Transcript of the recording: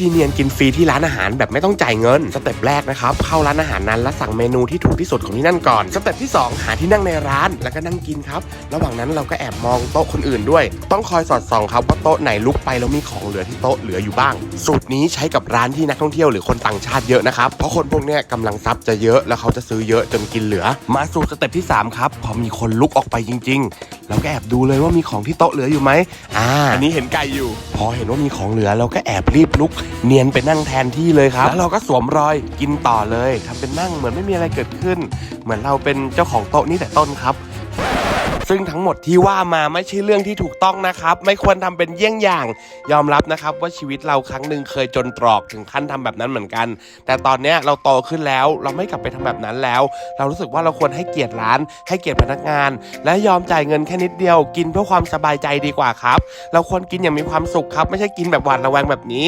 ธีเนียนกินฟรีที่ร้านอาหารแบบไม่ต้องจ่ายเงิน สเต็ปแรกนะครับเข้าร้านอาหารนั้นแล้วสั่งเมนูที่ถูกที่สุดของที่นั่นก่อนสเต็ปที่ 2 หาที่นั่งในร้านแล้วก็นั่งกินครับระหว่างนั้นเราก็แอบมองโต๊ะคนอื่นด้วย ต้องคอยสอดส่องครับว่าโต๊ะไหนลุกไปแล้วมีของเหลือที่โต๊ะเหลืออยู่บ้าง สูตรนี้ใช้กับร้านที่นักท่องเที่ยวหรือคนต่างชาติเยอะนะครับเพราะคนพวกเนี้ยกำลังทรัพย์จะเยอะแล้วเขาจะซื้อเยอะจนกินเหลือ มาสู่สเต็ปที่สามครับ พอมีคนลุกออกไปจริง ๆ เราก็แอบดูเลยว่ามีของที่โต๊ะเหลืออยู่ไหมอ่าอันนี้เห็นไก่อยู่ พอเห็นว่ามีของเหลือเราก็แอบรีบลุกเนียนไปนั่งแทนที่เลยครับ แล้วเราก็สวมรอยกินต่อเลยทำเป็นนั่งเหมือนไม่มีอะไรเกิดขึ้น เหมือนเราเป็นเจ้าของโต๊ะนี่แต่ต้นครับ ซึ่งทั้งหมดที่ว่ามาไม่ใช่เรื่องที่ถูกต้องนะครับ ไม่ควรทำเป็นเยี่ยงอย่าง ยอมรับนะครับว่าชีวิตเราครั้งหนึ่งเคยจนตรอกถึงขั้นทำแบบนั้นเหมือนกัน แต่ตอนเนี้ยเราโตขึ้นแล้ว เราไม่กลับไปทำแบบนั้นแล้ว เรารู้สึกว่าเราควรให้เกียรติร้าน ให้เกียรติพนักงาน และยอมจ่ายเงินแค่นิดเดียว กินเพื่อความสบายใจดีกว่าครับ เราควรกินอย่างมีความสุขครับ ไม่ใช่กินแบบหวาดระแวงแบบนี้